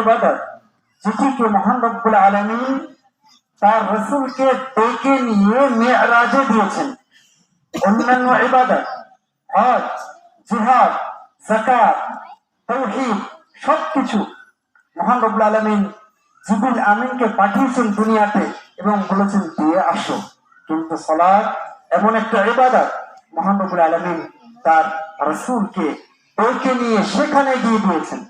ইবাদত। মহান আলমিন মহান আমিনকে পাঠিয়েছেন দুনিয়াতে এবং বলেছেন, দিয়ে আসো। কিন্তু সলাদ এমন একটা ইবাদত মহান রব্বুল আলমিন তার রসুলকে ডেকে নিয়ে সেখানে গিয়ে দিয়েছেন।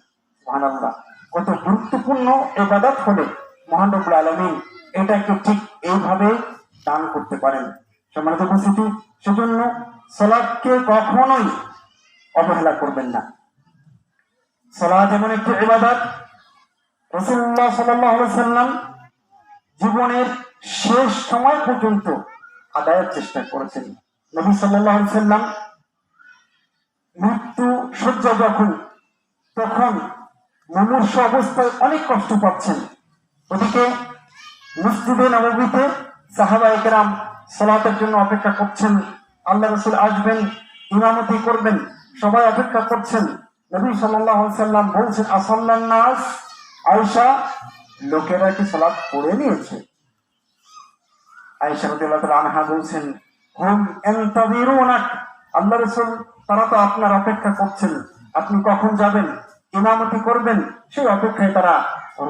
মহানাল্লাহ কত গুরুত্বপূর্ণ এবাদত হলে মহান রব্বুল আলমিন। এটাকে ঠিক এইভাবে দান করতে পারেন। সম্মানিত উপস্থিতি, সেজন্য সলাদকে কখনোই অবহেলা করবেন না। সলাদ এমন একটি ইবাদত রসুল্লাহ সাল্লাম জীবনের শেষ সময় পর্যন্ত আদায়ের চেষ্টা করেছেন। নবী সাল্লাম মৃত্যু সজ্জা যখন, তখন মুমূর্ষ অবস্থায় অনেক কষ্ট পাচ্ছেন। ওদিকে মসজিদে নবমীতে সাহাবা একরাম সলাতের জন্য অপেক্ষা করছেন। আল্লাহ রসুল আসবেন, ইমামতি করবেন, সবাই অপেক্ষা করছেন। নবী সাল্লাহ সাল্লাম বলছেন, আসাল্লান নাস? আয়সা লোকেরা কি সলাৎ পড়ে নিয়েছে? আয়সা রাদিয়াল্লাহু আনহা বলছেন, হুম ইন্তাযিরুনাক আল্লাহ রাসূল, তারা তো আপনার অপেক্ষা করছেন। আপনি কখন যাবেন? ইমামতি করবেন, সেই অপেক্ষায় তারা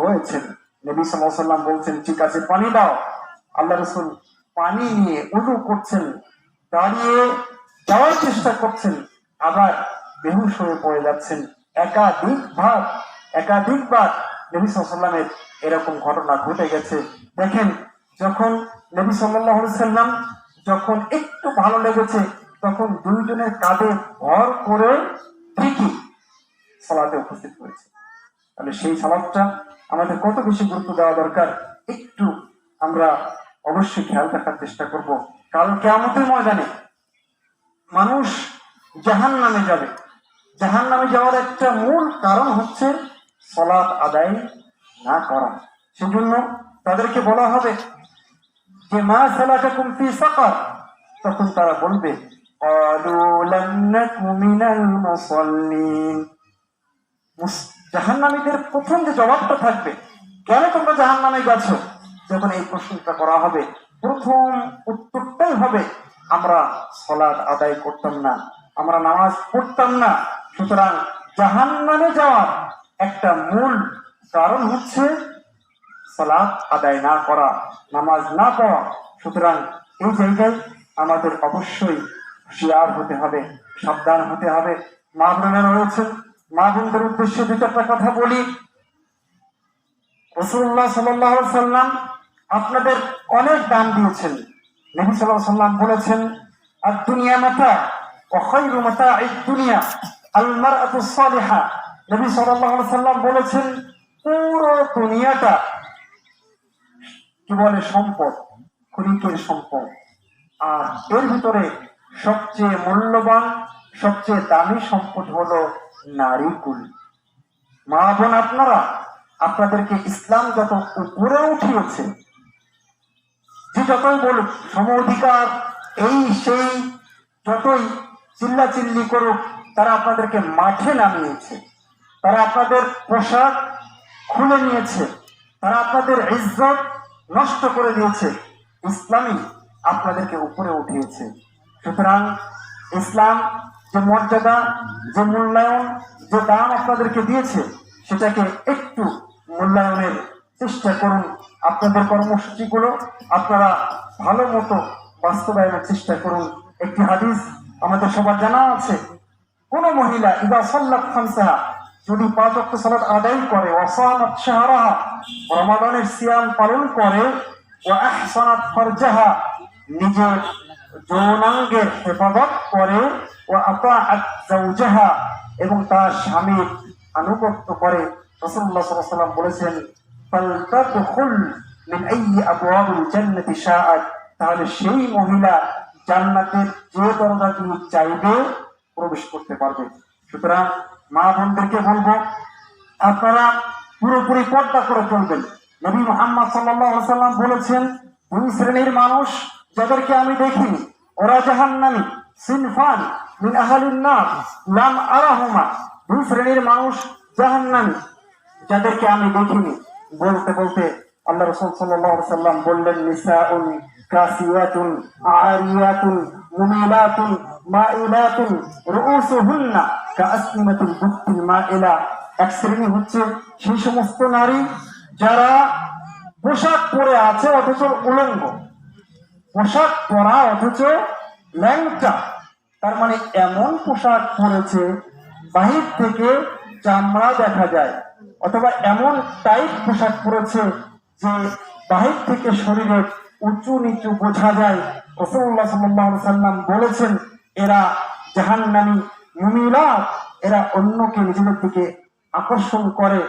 রয়েছেন। নবী সাল্লাম বলছেন, ঠিক আছে, পানি দাও। আল্লাহ রসুল পানি নিয়ে উযু করছেন, দাঁড়িয়ে যাওয়ার চেষ্টা করছেন, আবার বেহুশ হয়ে পড়ে যাচ্ছেন। একাধিক ভাগ একাধিকবার নবী সাল্লামের এরকম ঘটনা ঘটে গেছে। দেখেন, যখন নবী সাল্লাহ সাল্লাম যখন একটু ভালো লেগেছে, তখন দুইজনের কাঁধে ভর করে ঠিকই সালাতে উপস্থিত হয়েছে তাহলে সেই সালাদটা আমাদের কত বেশি গুরুত্ব দেওয়া দরকার একটু আমরা অবশ্যই খেয়াল রাখার চেষ্টা করব কারণ কেমতের ময়দানে মানুষ জাহান নামে যাবে জাহান নামে যাওয়ার একটা মূল কারণ হচ্ছে সলাৎ আদায় না করা সেজন্য তাদেরকে বলা হবে যে মা সালাটা কুমফি সাকার তখন তারা বলবে قالوا لم نك من المصلين জাহান্নামীদের প্রথম যে জবাবটা থাকবে, কেন তোমরা জাহান নামে গেছো? যখন এই প্রশ্নটা করা হবে, প্রথম উত্তরটাই হবে, আমরা সলাদ আদায় করতাম না, আমরা নামাজ পড়তাম না। সুতরাং জাহান নামে যাওয়ার একটা মূল কারণ হচ্ছে সালাদ আদায় না করা, নামাজ না পড়া। সুতরাং এই জায়গায় আমাদের অবশ্যই হুঁশিয়ার হতে হবে, সাবধান হতে হবে। মা বোনেরা রয়েছেন মা উদ্দেশ্যে দু চারটা কথা বলি। রসুল্লাহ সাল্লাহ সাল্লাম আপনাদের অনেক দান দিয়েছেন। নবী সাল্লাহ সাল্লাম বলেছেন আর দুনিয়া মাতা মাতা এই দুনিয়া আলমার আতু সালেহা। নবী সাল্লাহ সাল্লাম বলেছেন, পুরো দুনিয়াটা কি বলে সম্পদ? ক্ষণিকের সম্পদ। আর এর ভিতরে সবচেয়ে মূল্যবান, সবচেয়ে দামি সম্পদ হলো নারী কুল। মা বোন আপনারা, আপনাদেরকে ইসলাম যত উপরে উঠিয়েছে, যে যতই বলুক, সম অধিকার, এই সেই যতই চিল্লা চিল্লি করুক, তারা আপনাদেরকে মাঠে নামিয়েছে। তারা আপনাদের পোশাক খুলে নিয়েছে। তারা আপনাদের ইজ্জত নষ্ট করে দিয়েছে। ইসলামই আপনাদেরকে উপরে উঠিয়েছে। সুতরাং ইসলাম যে মর্যাদা, যে মূল্যায়ন, যে দাম আপনাদেরকে দিয়েছে, সেটাকে একটু মূল্যায়নের চেষ্টা করুন। আপনাদের কর্মসূচিগুলো আপনারা ভালো মতো বাস্তবায়নের চেষ্টা করুন। একটি হাদিস আমাদের সবার জানা আছে। কোন মহিলা, ইদা সাল্লাত খামসাহা যদি পাঁচ অক্ট সালাত আদায় করে ওয়াসানাত শাহরাহা রমাদানের সিয়াম পালন করে ও আহসানাত ফারজাহা নিজের যৌনাঙ্গের হেফাজত করে ও আতাআত এবং তার স্বামীর আনুগত্য করে। আলাইহি ওয়াসাল্লাম বলেছেন তাহলে সেই মহিলা জান্নাতের যে দরজা তিনি চাইবে, প্রবেশ করতে পারবে। সুতরাং মা বোনদেরকে বলব, আপনারা পুরোপুরি পর্দা করে চলবেন। নবী মোহাম্মদ সাল্লাম বলেছেন, দুই শ্রেণির মানুষ যাদেরকে আমি দেখিনি, ওরা জাহান্নামি, সিনফান, মিন আহালিন নার, লাম আরাহুমা, দুই শ্রেণির মানুষ জাহান্নামি। যাদেরকে আমি দেখিনি, বলতে বলতে আল্লাহ রসুল আলাইহি সাল্লাম বললেন, নিসাউন কাসিয়াতুন, আরিয়াতুন, মুমিলাতুন, মাইলাতুন রুউসুহুন্না কাসনিমাতুল বুক্তিল মাইলা। এক শ্রেণি হচ্ছে সেই সমস্ত নারী যারা পোশাক পরে আছে, অথচ উলঙ্গ। পোশাক পরা অথচ ল্যাংটা। তার মানে এমন পোশাক পরেছে, বাহির থেকে চামড়া দেখা যায়, অথবা এমন টাইট পোশাক পরেছে যে বাহির থেকে শরীরের উঁচু নিচু বোঝা যায়। রসুল্লাহ সাল্লাহ সাল্লাম বলেছেন, এরা জাহান্নামী মুমিলা এরা অন্যকে নিজেদের দিকে আকর্ষণ করে।